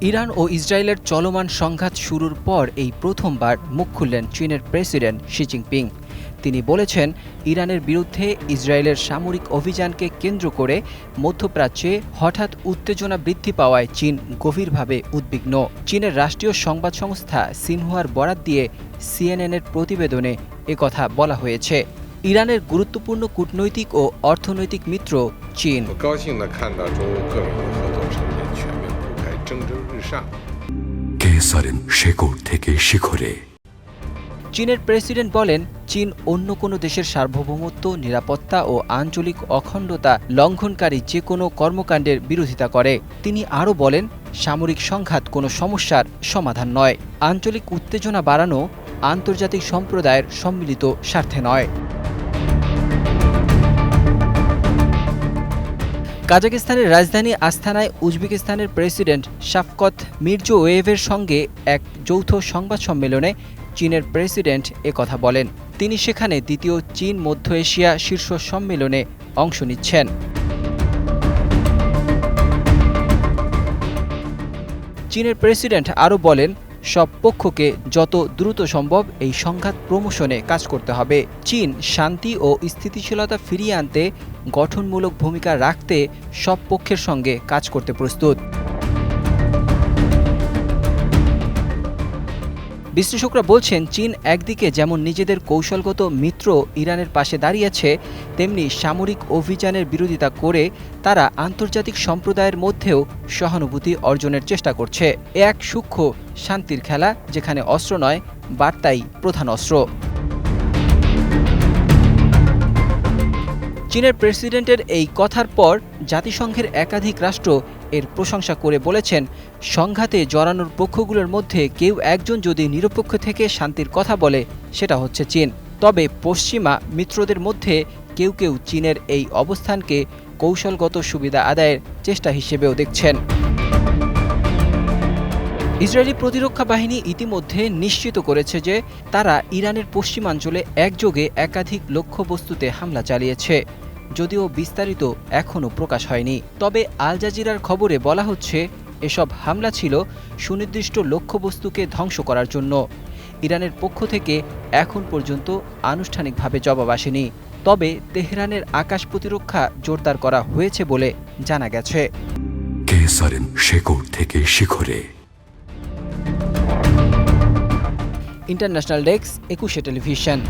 Iran ও ইসরায়েলের চলমান সংঘাত শুরুর পর এই প্রথমবার মুখ খুললেন চীনের প্রেসিডেন্ট শি জিনপিং। তিনি বলেছেন, ইরানের বিরুদ্ধে ইসরায়েলের সামরিক অভিযানকে কেন্দ্র করে মধ্যপ্রাচ্যে হঠাৎ উত্তেজনা বৃদ্ধি পাওয়ায় চীন গভীরভাবে উদ্বিগ্ন। চীনের রাষ্ট্রীয় সংবাদ সংস্থা সিনহুয়ার বরাত দিয়ে সিএনএনের প্রতিবেদনে একথা বলা হয়েছে। ইরানের গুরুত্বপূর্ণ কূটনৈতিক ও অর্থনৈতিক মিত্র চীন। কেসারেন থেকে শিখরে। চীনের প্রেসিডেন্ট বলেন চীন অন্য কোনো দেশের সার্বভৌমত্ব নিরাপত্তা ও আঞ্চলিক অখণ্ডতা লঙ্ঘনকারী যে কোনো কর্মকাণ্ডের বিরোধিতা করে। তিনি আরও বলেন সামরিক সংঘাত কোনো সমস্যার সমাধান নয়। আঞ্চলিক উত্তেজনা বাড়ানো আন্তর্জাতিক সম্প্রদায়ের সম্মিলিত স্বার্থে নয়। কাজাকিস্তানের রাজধানী আস্তানায় উজবেকিস্তানের প্রেসিডেন্ট শাফকত মির্জোয়েভের সঙ্গে এক যৌথ সংবাদ সম্মেলনে চীনের প্রেসিডেন্ট কথা বলেন। তিনি সেখানে দ্বিতীয় চীন, মধ্য এশিয়া শীর্ষ সম্মেলনে অংশ নিচ্ছেন। চীনের প্রেসিডেন্ট আরও বলেন সব পক্ষকে যত দ্রুত সম্ভব এই সংঘাত প্রমোশনে কাজ করতে হবে। চীন শান্তি ও স্থিতিশীলতা ফিরিয়ে আনতে গঠনমূলক ভূমিকা রাখতে সব পক্ষের সঙ্গে কাজ করতে প্রস্তুত। বিশ্লেষকরা বলছেন, চীন একদিকে যেমন নিজেদের কৌশলগত মিত্র ইরানের পাশে দাঁড়িয়েছে, তেমনি সামরিক অভিযানের বিরোধিতা করে তারা আন্তর্জাতিক সম্প্রদায়ের মধ্যেও সহানুভূতি অর্জনের চেষ্টা করছে। এক সূক্ষ্ম শান্তির খেলা, যেখানে অস্ত্র নয়, বার্তাই প্রধান অস্ত্র। চীনের প্রেসিডেন্টের এই কথার পর জাতিসংঘের একাধিক রাষ্ট্র এর প্রশংসা করে বলেছেন, সংঘাতে জড়ানোর পক্ষগুলোর মধ্যে কেউ একজন যদি নিরপেক্ষ থেকে শান্তির কথা বলে, সেটা হচ্ছে চীন। তবে পশ্চিমা মিত্রদের মধ্যে কেউ কেউ চীনের এই অবস্থানকে কৌশলগত সুবিধা আদায়ের চেষ্টা হিসেবেও দেখছেন। ইসরায়েলি প্রতিরক্ষা বাহিনী ইতিমধ্যে নিশ্চিত করেছে যে তারা ইরানের পশ্চিমাঞ্চলে একযোগে একাধিক লক্ষ্যবস্তুতে হামলা চালিয়েছে। যদিও বিস্তারিত এখনও প্রকাশ হয়নি। তবে আল জাজিরার খবরে বলা হচ্ছে এসব হামলা ছিল সুনির্দিষ্ট লক্ষ্যবস্তুকে ধ্বংস করার জন্য। ইরানের পক্ষ থেকে এখন পর্যন্ত আনুষ্ঠানিকভাবে জবাব আসেনি। তবে তেহরানের আকাশ প্রতিরক্ষা জোরদার করা হয়েছে বলে জানা গেছে। কেসারেন শেকড় থেকে শিখরে। International desk Ekushey television.